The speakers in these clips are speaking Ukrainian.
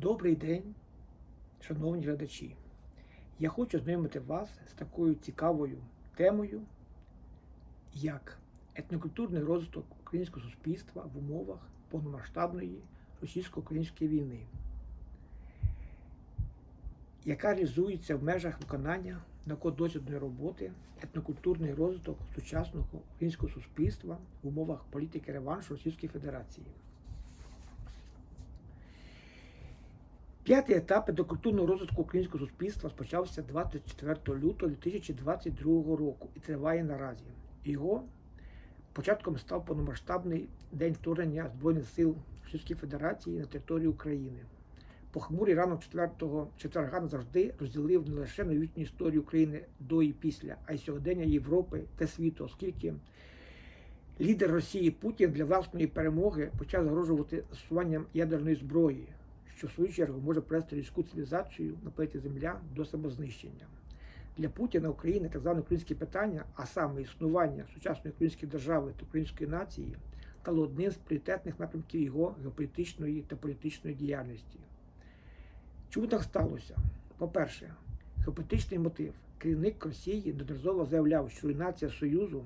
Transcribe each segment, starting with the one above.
Добрий день, шановні глядачі. Я хочу знайомити вас з такою цікавою темою, як етнокультурний розвиток українського суспільства в умовах повномасштабної російсько-української війни, яка реалізується в межах виконання науково-дослідної роботи етнокультурний розвиток сучасного українського суспільства в умовах політики реваншу Російської Федерації. П'ятий етап етнокультурного розвитку українського суспільства розпочався 24 лютого 2022 року і триває наразі. Його початком став повномасштабний день вторгнення Збройних сил Російської Федерації на територію України. Похмурий ранок 4 четверга назавжди розділив не лише новітню історію України до і після, а й сьогодення Європи та світу, оскільки лідер Росії Путін для власної перемоги почав загрожувати застосуванням ядерної зброї що в свою чергу може привести людську цивілізацію на планеті Земля до самознищення. Для Путіна України так зване українське питання, а саме існування сучасної української держави та української нації, стало одним з пріоритетних напрямків його геополітичної та політичної діяльності. Чому так сталося? По-перше, геополітичний мотив. Керівник Росії неодноразово заявляв, що руйнація Союзу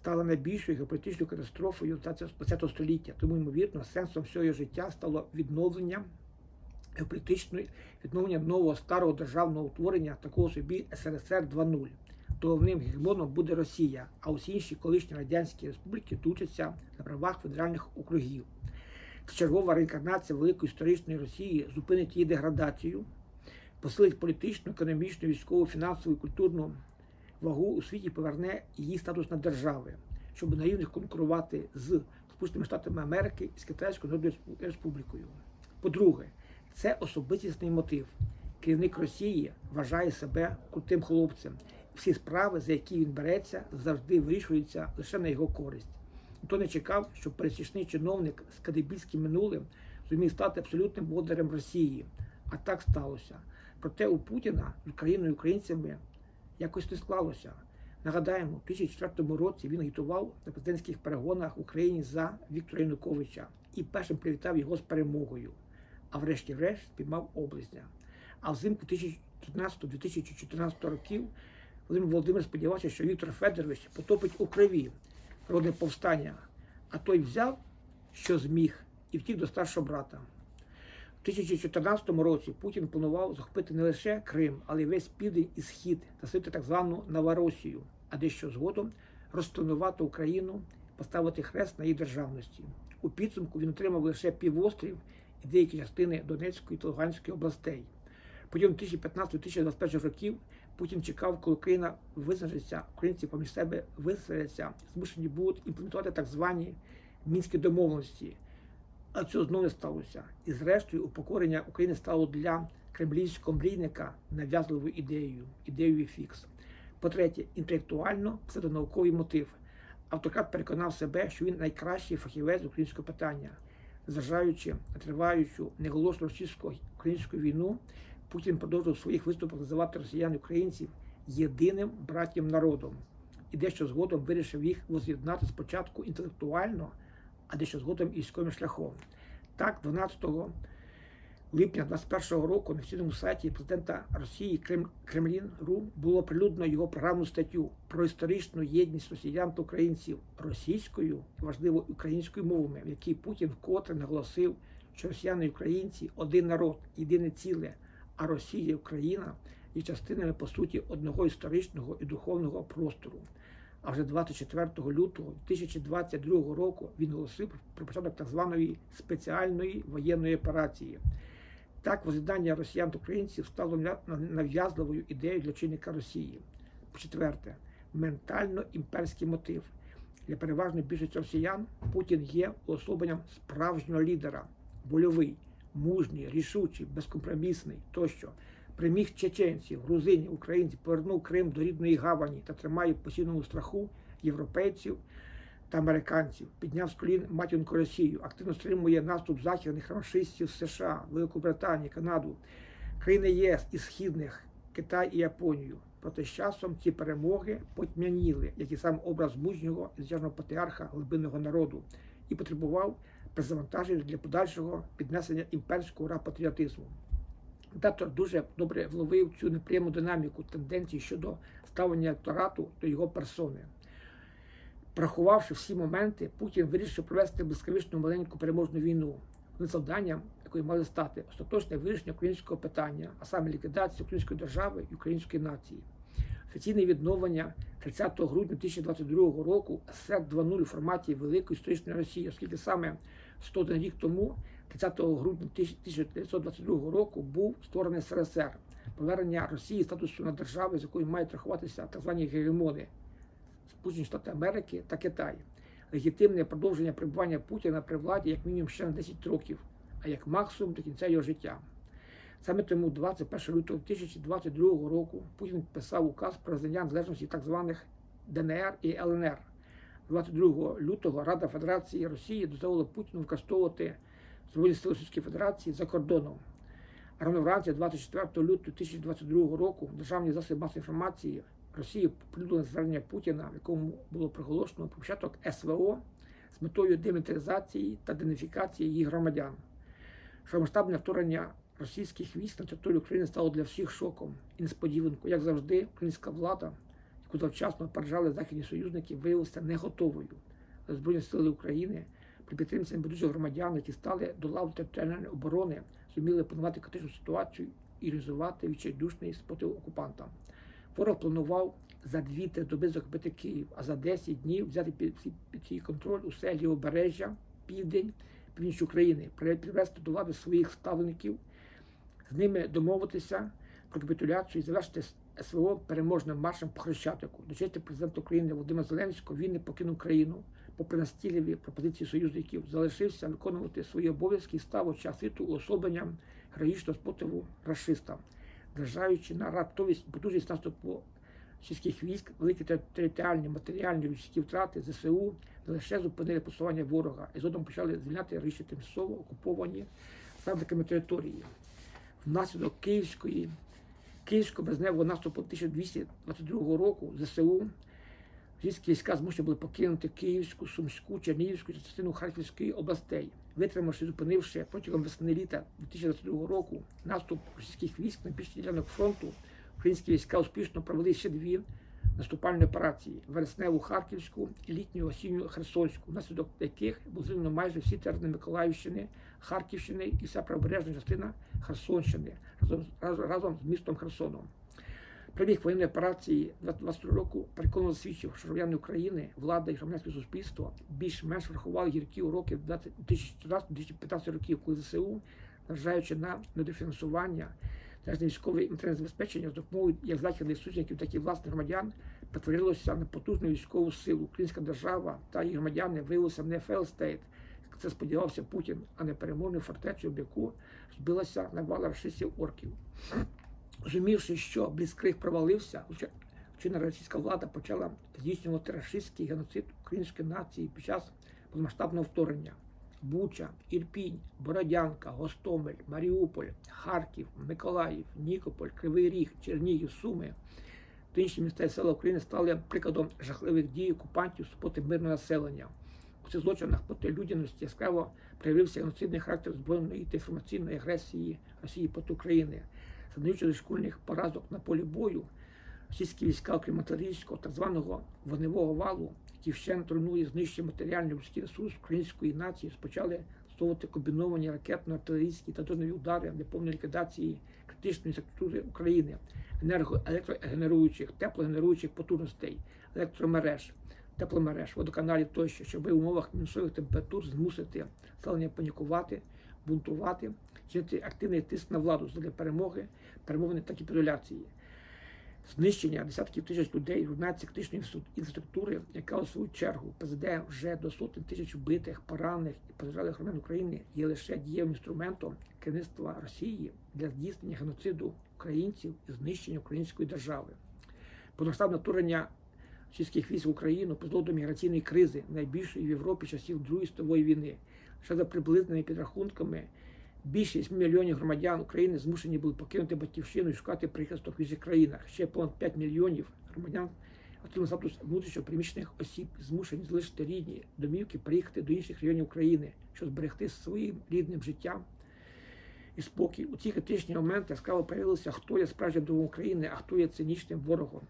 стала найбільшою геополітичною катастрофою ХХ століття. Тому, ймовірно, сенсом всього життя стало відновлення геополітичної, відновлення нового старого державного утворення, такого собі СРСР 2.0. Головним гегемоном буде Росія, а усі інші колишні радянські республіки тучаться на правах федеральних округів. Чергова реінкарнація великої історичної Росії зупинить її деградацію, посилить політичну, економічну, військову, фінансову і культурну вагу у світі поверне її статус на держави, щоб наївно конкурувати з Сполученими Штатами Америки і з Китайською Народною Республікою. По-друге, це особистісний мотив. Керівник Росії вважає себе крутим хлопцем. Всі справи, за які він береться, завжди вирішуються лише на його користь. Ніхто не чекав, що пересічний чиновник з кадебільським минулим зумів стати абсолютним володарем Росії. А так сталося. Проте у Путіна з Україною українцями якось не склалося. Нагадаємо, у 2004 році він агітував на президентських перегонах в Україні за Віктора Януковича і першим привітав його з перемогою. А врешті-решт спіймав облизня. А взимку 2014-2014 років Володимир Володимир сподівався, що Віктор Федорович потопить у крові народне повстання, а той взяв, що зміг, і втік до старшого брата. У 2014 році Путін планував захопити не лише Крим, але й весь південь і схід та так звану Новоросію, а дещо згодом розпланувати Україну, поставити хрест на її державності. У підсумку він отримав лише півострів і деякі частини Донецької та Луганської областей. Потім 2015-2021 років Путін чекав, коли Україна визначиться, українці поміж себе виселяться, змушені будуть імплементувати так звані мінські домовленості. А цього знову не сталося. І зрештою, упокорення України стало для кремлівського мрійника нав'язливою ідеєю, ідеєю фікс. По-третє, інтелектуально псевдонауковий мотив. Автократ переконав себе, що він найкращий фахівець українського питання. Зважаючи на триваючу неголосну російсько-українську війну, Путін продовжував у своїх виступах називати росіян українців єдиним братнім народом. І дещо згодом вирішив їх воз'єднати спочатку інтелектуально а дещо згодом і військовим шляхом. Так, 12 липня 2021 року на офіційному сайті президента Росії Крем... Кремлін.ру було прилюдно його програмну статтю про історичну єдність росіян та українців російською важливо українською мовами, в якій Путін вкотре наголосив, що росіяни і українці один народ, єдине ціле, а Росія і Україна є частинами по суті одного історичного і духовного простору. А вже 24 лютого 2022 року він оголосив про початок так званої спеціальної воєнної операції. Так, воз'єднання росіян та українців стало нав'язливою ідеєю для чинника Росії. По-четверте, ментально-імперський мотив. Для переважної більшості росіян Путін є уособленням справжнього лідера, вольовий, мужній, рішучий, безкомпромісний тощо приміг чеченців, грузинів, українців, повернув Крим до рідної гавані та тримає в постійному страху європейців та американців, підняв з колін матінку Росію, активно стримує наступ західних равшистів США, Великобританії, Канаду, країни ЄС і Східних, Китай і Японію. Проте з часом ці перемоги потьмяніли, як і сам образ мужнього і звичайного патріарха глибинного народу, і потребував без завантажень для подальшого піднесення імперського патріотизму. Диктатор дуже добре вловив цю неприємну динаміку тенденції щодо ставлення електорату до його персони. Врахувавши всі моменти, Путін вирішив провести блискавичну маленьку переможну війну, з завданням якої мали стати остаточне вирішення українського питання, а саме ліквідація української держави і української нації. Офіційне відновлення 30 грудня 2022 року СССР 2.0 у форматі Великої історичної Росії, оскільки саме 101 рік тому, 30 грудня 1922 року, був створений СРСР, повернення Росії статусу на держави, з якою мають рахуватися так звані гегемони Сполучені Штати Америки та Китай. Легітимне продовження перебування Путіна при владі як мінімум ще на 10 років, а як максимум до кінця його життя. Саме тому 21 лютого 2022 року Путін підписав указ про визнання незалежності так званих ДНР і ЛНР. 22 лютого Рада Федерації Росії дозволила Путіну використовувати Збройні сили Російської Федерації за кордоном. Рано вранці 24 лютого 2022 року державні засоби масової інформації Росії оприлюднили звернення Путіна, в якому було приголошено про початок СВО з метою демілітаризації та денифікації її громадян. Широкомасштабне вторгнення російських військ на територію України стало для всіх шоком і несподіванкою. Як завжди, українська влада, яку завчасно опереджали західні союзники, виявилася не готовою. Збройні сили України при підтримці небайдужих громадян, які стали до лав територіальної оборони, зуміли панувати критичну ситуацію і реалізувати відчайдушний спротив окупантам. Ворог планував за 2-3 доби захопити Київ, а за 10 днів взяти під, свій контроль усе лівобережжя, південь, північ України, привести до влади своїх ставленників, з ними домовитися про капітуляцію і завершити СВО переможним маршем по Хрещатику. До честі президента України Володимира Зеленського він не покинув країну, попри пропозиції союзників, залишився виконувати свої обов'язки і став у час світу уособленням героїчного спротиву расистам держаючи на раптовість потужність наступу російських військ, великі територіальні, матеріальні людські втрати ЗСУ не лише зупинили посування ворога, і згодом почали звільняти раніше тимчасово окуповані правниками території. Внаслідок Київської, Київського безневого наступу 1222 року ЗСУ російські війська змушені були покинути Київську, Сумську, Чернігівську та частину Харківської областей, витримавши, зупинивши протягом весни літа 2022 року наступ російських військ на більшість ділянок фронту, українські війська успішно провели ще дві наступальні операції вересневу Харківську і літню осінню Херсонську, внаслідок яких було звільнено майже всі терени Миколаївщини, Харківщини і вся правобережна частина Херсонщини разом, разом, разом з містом Херсоном. Прибіг воєнної операції 22 року переконано засвідчив, що громадяни України, влада і громадянське суспільство більш-менш врахували гіркі уроки 2014-2015 років, коли ЗСУ, зважаючи на недофінансування, належне військове і матеріальне забезпечення з допомогою як західних союзників, так і власних громадян, перетворилося на потужну військову силу. Українська держава та її громадяни виявилися не фейл-стейт, як це сподівався Путін, а не переможною фортецю, в яку збилася навала рашистів орків. Розумівши, що Бліцкриг провалився, чинна російська влада почала здійснювати рашистський геноцид української нації під час повномасштабного вторгнення. Буча, Ірпінь, Бородянка, Гостомель, Маріуполь, Харків, Миколаїв, Нікополь, Кривий Ріг, Чернігів, Суми та інші міста і села України стали прикладом жахливих дій окупантів супроти мирного населення. У цих злочинах проти людяності яскраво проявився геноцидний характер збройної та інформаційної агресії Росії проти України завдаючи дошкульних поразок на полі бою, російські війська, окрім артилерійського, так званого вогневого валу, який вщент руйнує знищує матеріальний людський ресурс української нації, почали стосовувати комбіновані ракетно-артилерійські та дронові удари для повної ліквідації критичної структури України, енергоелектрогенеруючих, теплогенеруючих потужностей, електромереж, тепломереж, водоканалів тощо, щоб в умовах мінусових температур змусити населення панікувати, бунтувати чинити активний тиск на владу для перемоги, перемовини та капітуляції, знищення десятків тисяч людей, руйнація критичної інфраструктури, яка у свою чергу призведе вже до сотень тисяч вбитих, поранених і постраждалих громадян України, є лише дієвим інструментом керівництва Росії для здійснення геноциду українців і знищення української держави. Повномасштабне вторгнення російських військ в Україну призвело до міграційної кризи найбільшої в Європі часів Другої світової війни. Ще за приблизними підрахунками. Більшість мільйонів громадян України змушені були покинути батьківщину і шукати прихисток в інших країнах. Ще понад 5 мільйонів громадян отримали статус внутрішньо приміщених осіб, змушені залишити рідні домівки, приїхати до інших районів України, щоб зберегти своїм рідним життям і спокій. У ці критичні моменти яскраво проявилося, хто є справжнім другом України, а хто є цинічним ворогом.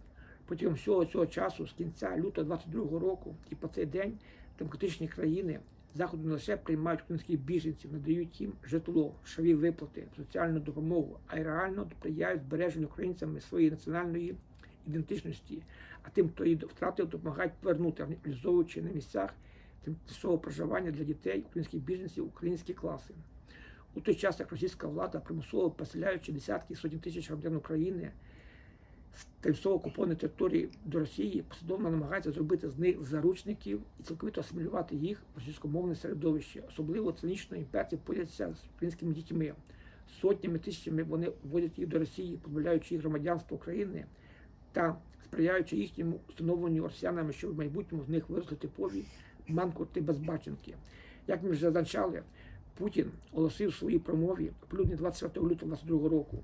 Протягом всього цього часу, з кінця лютого 22-го року і по цей день, демократичні країни заходу не лише приймають українських біженців, надають їм житло, шові виплати, соціальну допомогу, а й реально сприяють збереженню українцями своєї національної ідентичності, а тим, хто її втратив, допомагають повернути, реалізовуючи на місцях тимчасового проживання для дітей українських біженців українські класи. У той час, як російська влада, примусово поселяючи десятки сотні тисяч громадян України тимчасово окупованої території до Росії, послідовно намагається зробити з них заручників і цілковито асимілювати їх в російськомовне середовище. Особливо цинічно імперці подяться з українськими дітьми. Сотнями тисячами вони вводять їх до Росії, позбавляючи їх громадянства України та сприяючи їхньому встановленню росіянами, що в майбутньому з них виросли типові манкурти безбаченки. Як ми вже зазначали, Путін оголосив у своїй промові в грудні 24 лютого 2022 року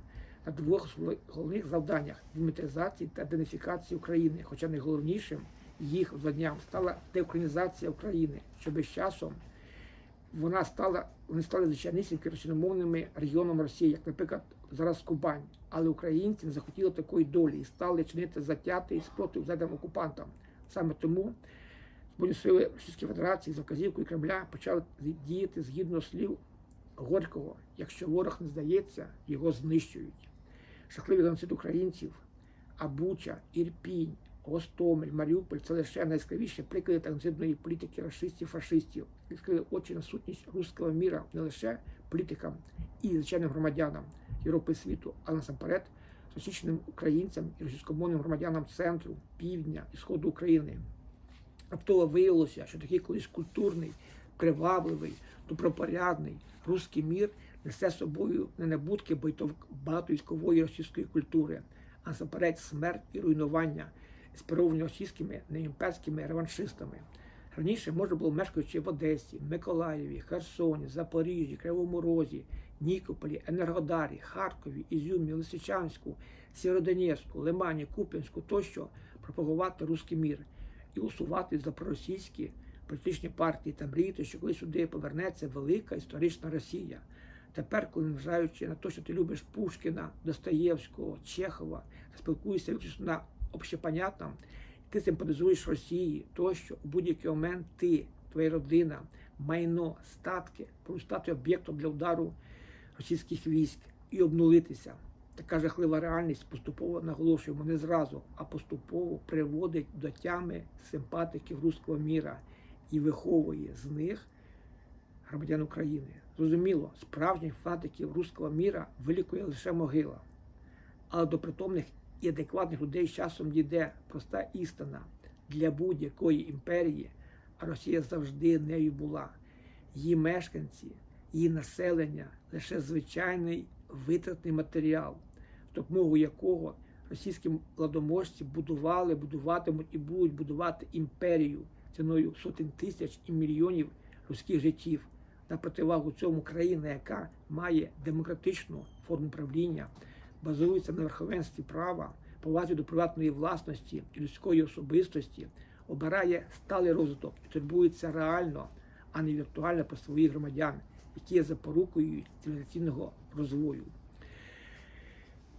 на двох головних завданнях демілітаризації та денифікації України, хоча найголовнішим їх завданням стала деукраїнізація України, щоб з часом вона стала, вони стали звичайнісіньки російномовними регіонами Росії, як, наприклад, зараз Кубань. Але українці не захотіли такої долі і стали чинити затятий спротив задам окупантам. Саме тому Збройні сили Російської Федерації за вказівкою Кремля почали діяти згідно слів Горького. Якщо ворог не здається, його знищують. Жахливий геноцид українців, Абуча, Ірпінь, Гостомель, Маріуполь це лише найскравіші приклади геноцидної політики расистів, фашистів, відкрили очі на сутність руського міра не лише політикам і звичайним громадянам Європи і світу, а насамперед російським українцям і російськомовним громадянам центру, півдня і сходу України. Раптово виявилося, що такий колись культурний, привабливий, добропорядний руський мір несе собою не набутки багатовійськової російської культури, а насамперед смерть і руйнування, інспіровані російськими неімперськими реваншистами. Раніше можна було мешкаючи в Одесі, Миколаєві, Херсоні, Запоріжжі, Кривому Розі, Нікополі, Енергодарі, Харкові, Ізюмі, Лисичанську, Сєвєродонецьку, Лимані, Куп'янську тощо пропагувати руський мір і усувати за проросійські політичні партії та мріяти, що коли сюди повернеться велика історична Росія. Тепер, коли незважаючи на те, що ти любиш Пушкіна, Достоєвського, Чехова, спілкуєшся виключно на общепонятном, ти симпатизуєш Росії, тощо у будь-який момент ти, твоя родина, майно, статки можуть стати об'єктом для удару російських військ і обнулитися. Така жахлива реальність поступово наголошуємо не зразу, а поступово приводить до тями симпатиків руського міра і виховує з них громадян України. Зрозуміло, справжніх фанатиків руського міра вилікує лише могила. Але до притомних і адекватних людей часом дійде проста істина для будь-якої імперії, а Росія завжди нею була. Її мешканці, її населення лише звичайний витратний матеріал, допомогою якого російські владоможці будували, будуватимуть і будуть будувати імперію ціною сотень тисяч і мільйонів людських життів на противагу цьому країна, яка має демократичну форму правління, базується на верховенстві права, повазі до приватної власності і людської особистості, обирає сталий розвиток і турбується реально, а не віртуально про своїх громадян, які є запорукою цивілізаційного розвою.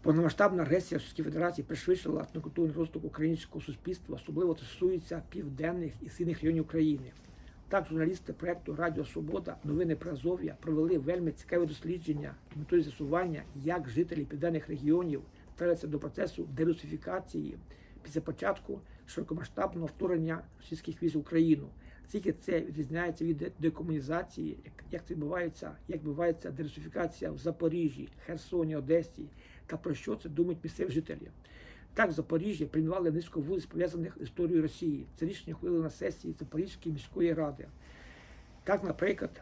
Повномасштабна агресія Російської Федерації пришвидшила етнокультурний розвиток українського суспільства, особливо стосується південних і східних районів України. Так, журналісти проєкту Радіо Свобода новини про Азов'я провели вельми цікаве дослідження метою з'ясування, як жителі південних регіонів ставляться до процесу дерусифікації після початку широкомасштабного вторгнення російських військ в Україну. Скільки це відрізняється від декомунізації, як це відбувається, як відбувається дерусифікація в Запоріжжі, Херсоні, Одесі, та про що це думають місцеві жителі. Так, в Запоріжжі приймали низку вулиць, пов'язаних з історією Росії. Це рішення ухвалили на сесії Запорізької міської ради. Так, наприклад,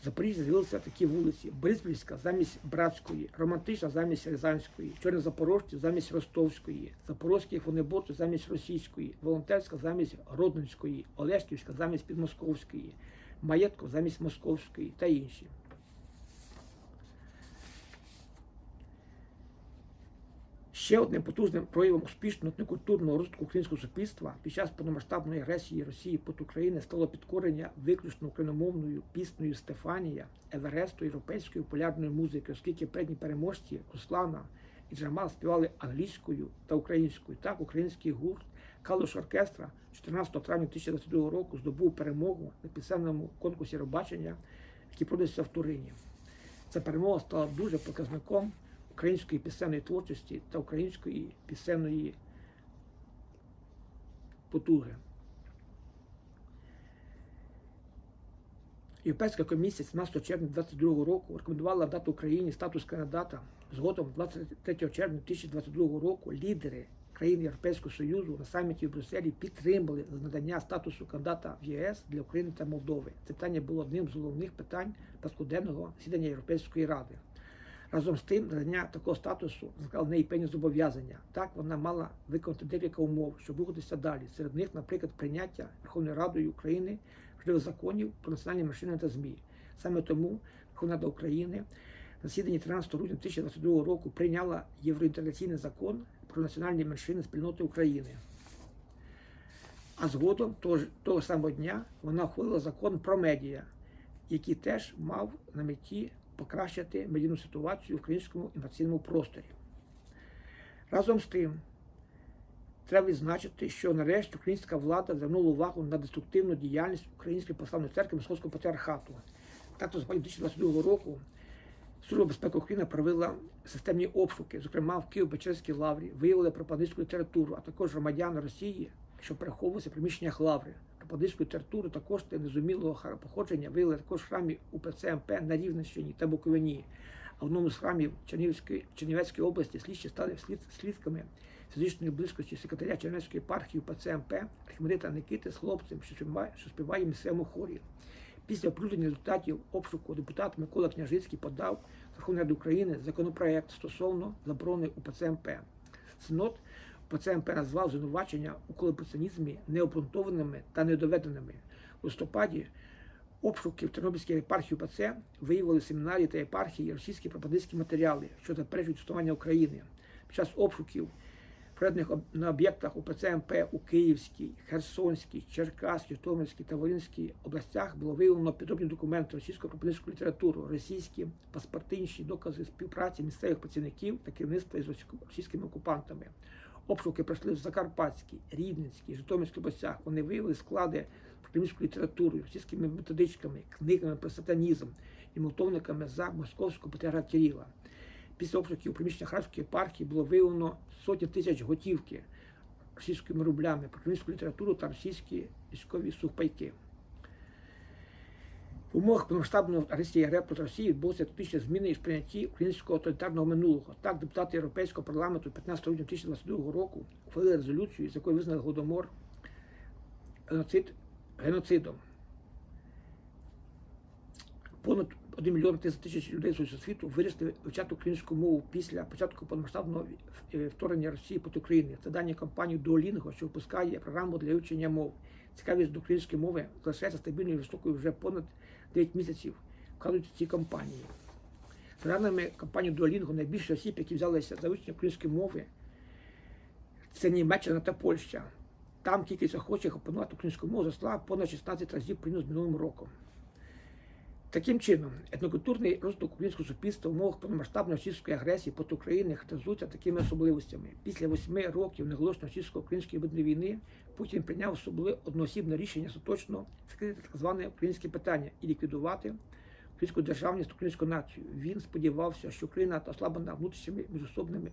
в Запоріжжі з'явилися такі вулиці: Бориспільська замість Братської, Романтична замість Рязанської, Чорнозапорожці замість Ростовської, Запорозьких вонеборців замість Російської, Волонтерська замість Родненської, Олешківська замість Підмосковської, Маєтко замість Московської та інші. Ще одним потужним проявом успішного етнокультурного розвитку українського суспільства під час повномасштабної агресії Росії проти України стало підкорення виключно україномовною піснею Стефанія Евересту європейської популярної музики, оскільки передні переможці Руслана і Джамал співали англійською та українською. Так, український гурт Калуш Оркестра 14 травня 2022 року здобув перемогу на пісенному конкурсі Робачення, який проводився в Турині. Ця перемога стала дуже показником української пісенної творчості та української пісенної потуги. Європейська комісія 17 червня 2022 року рекомендувала дати Україні статус кандидата. Згодом 23 червня 2022 року лідери країн Європейського Союзу на саміті в Брюсселі підтримали надання статусу кандидата в ЄС для України та Молдови. Це питання було одним з головних питань порядку засідання Європейської ради. Разом з тим, надання такого статусу заклало в неї певні зобов'язання. Так вона мала виконати декілька умов, щоб рухатися далі. Серед них, наприклад, прийняття Верховною Радою України важливих законів про національні машини та ЗМІ. Саме тому Верховна Рада України на засіданні 13 грудня 2022 року прийняла євроінтеграційний закон про національні меншини спільноти України. А згодом того, того самого дня вона ухвалила закон про медіа, який теж мав на меті покращити медійну ситуацію в українському інформаційному просторі. Разом з тим, треба відзначити, що нарешті українська влада звернула увагу на деструктивну діяльність Української православної церкви Московського патріархату. Так, з 2022 року Служба безпеки України провела системні обшуки, зокрема в Києво-Печерській лаврі, виявили пропагандистську літературу, а також громадян Росії, що переховувалися в приміщеннях лаври. Літературу також та незумілого хара- походження виявили також храмі УПЦ МП на Рівненщині та Буковині. А в одному з храмів Чернівської, Чернівецької області слідчі стали слід, слідками фізичної близькості секретаря Чернівецької єпархії УПЦ МП Никити з хлопцем, що співає, що співає місцевому хорі. Після оприлюднення результатів обшуку депутат Микола Княжицький подав в Верховну Раду України законопроект стосовно заборони УПЦ МП. Синод МП назвав звинувачення у колабораціонізмі необґрунтованими та недоведеними. У листопаді обшуки в Тернопільській єпархії УПЦ виявили семінарі та єпархії російські пропагандистські матеріали, що заперечують існування України. Під час обшуків проведених на об'єктах УПЦ МП у Київській, Херсонській, Черкаській, Житомирській та Волинській областях було виявлено підробні документи російської пропагандистської літератури, російські паспортинші докази співпраці місцевих працівників та керівництва із російськими окупантами. Обшуки пройшли в Закарпатській, Рівненській, Житомирській областях. Вони виявили склади пропагандистської літератури, російськими методичками, книгами про сатанізм і молитовниками за московського патріарха Кирила. Після обшуків у приміщеннях Харківської єпархії було виявлено сотні тисяч готівки російськими рублями, пропагандистську літературу та російські військові сухпайки. В умовах повномасштабної агресії РФ проти Росії відбулися тактичні зміни і в українського тоталітарного минулого. Так, депутати Європейського парламенту 15 грудня 2022 року ухвалили резолюцію, з якою визнали Голодомор геноцид, геноцидом. Понад 1 мільйон 300 тисяч людей з усього світу вирішили вивчати українську мову після початку повномасштабного е, вторгнення Росії проти України. Це дані компанії Duolingo, що випускає програму для вивчення мов. Цікавість до української мови залишається стабільною і високою вже понад 9 місяців, вкладуть ці компанії. За даними компанії Duolingo, найбільше осіб, які взялися за вивчення української мови, це Німеччина та Польща. Там кількість охочих опанувати українську мову зросла понад 16 разів порівняно з минулим роком. Таким чином, етнокультурний розвиток українського суспільства в умовах повномасштабної російської агресії проти України характеризується такими особливостями. Після восьми років неголошеної російсько-української видної війни Путін прийняв особливо одноосібне рішення остаточно закрити так зване українське питання і ліквідувати українську державність, українську націю. Він сподівався, що Україна ослаблена внутрішніми міжособними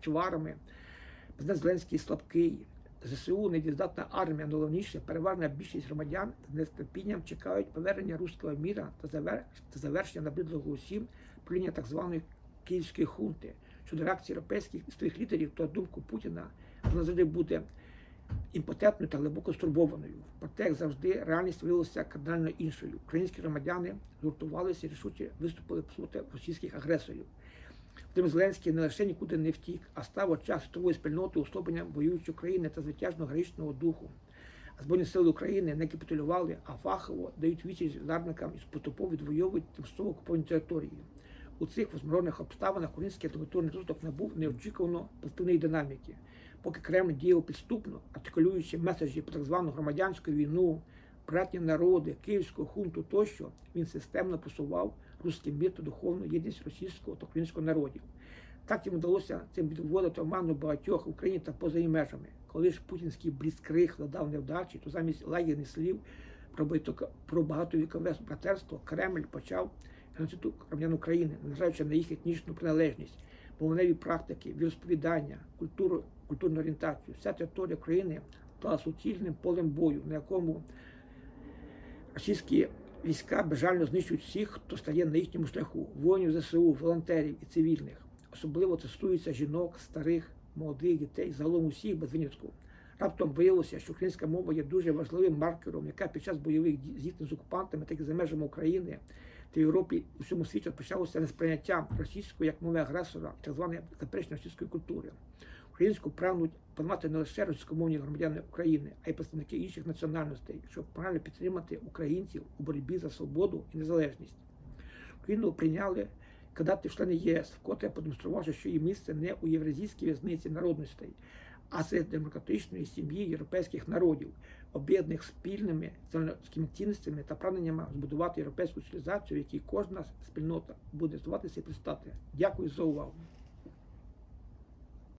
чварами, президент Зеленський слабкий. ЗСУ недіздатна армія, найголовніше, переважна більшість громадян з нетерпінням чекають повернення руського міра та завершення набридлого усім правління так званої київської хунти. Щодо реакції європейських і своїх лідерів, то думку Путіна вона завжди буде імпотентною та глибоко стурбованою. Проте, як завжди, реальність виявилася кардинально іншою. Українські громадяни згуртувалися і рішуче виступили проти російських агресорів. Володимир Зеленський не лише нікуди не втік, а став очах світової спільноти услобленням воюючої країни та звитяжного героїчного духу. Збройні сили України не капітулювали, а фахово дають відсіч загарбникам і поступово відвоюють тимчасово окуповані території. У цих возможних обставинах український культурний розвиток набув неочікувано позитивної динаміки. Поки Кремль діяв підступно, артикулюючи меседжі про так звану громадянську війну, братні народи, київську хунту тощо, він системно просував русський мір та духовну єдність російського та українського народів. Так їм вдалося цим відводити оману багатьох в Україні та поза її межами. Коли ж путінський бліцкриг надав невдачі, то замість лагідних слів про про багатовікове братерство Кремль почав геноциду громадян України, незважаючи на їх етнічну приналежність, мовневі практики, віросповідання, культуру, культурну орієнтацію. Вся територія України стала суцільним полем бою, на якому російські війська безжально знищують всіх, хто стає на їхньому шляху, воїнів ЗСУ, волонтерів і цивільних. Особливо це стосується жінок, старих, молодих дітей, загалом усіх без винятку. Раптом виявилося, що українська мова є дуже важливим маркером, яка під час бойових зіткнень з окупантами, так і за межами України та Європі у всьому світі почалося несприйняття російської як мови агресора, так званої заперечної російської культури. Українську прагнуть панувати не лише російськомовні громадяни України, а й представники інших національностей, щоб правильно підтримати українців у боротьбі за свободу і незалежність. Україну прийняли кандидати в члени єС, вкотре продемонструвавши, що її місце не у євразійській в'язниці народностей, а серед демократичної сім'ї європейських народів, об'єднаних спільними цінностями та прагненнями збудувати європейську цивілізацію, в якій кожна спільнота буде здаватися і пристати. Дякую за увагу.